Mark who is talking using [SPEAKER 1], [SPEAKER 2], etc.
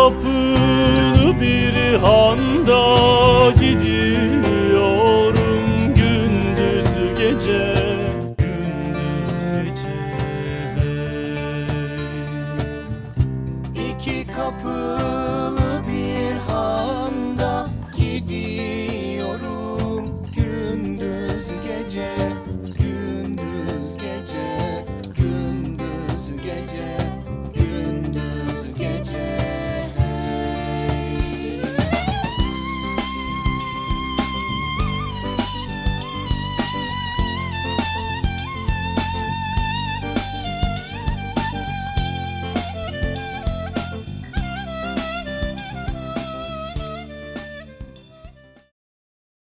[SPEAKER 1] kapılı bir handa gidiyorum gündüz gece gündüz gece hey. iki kapı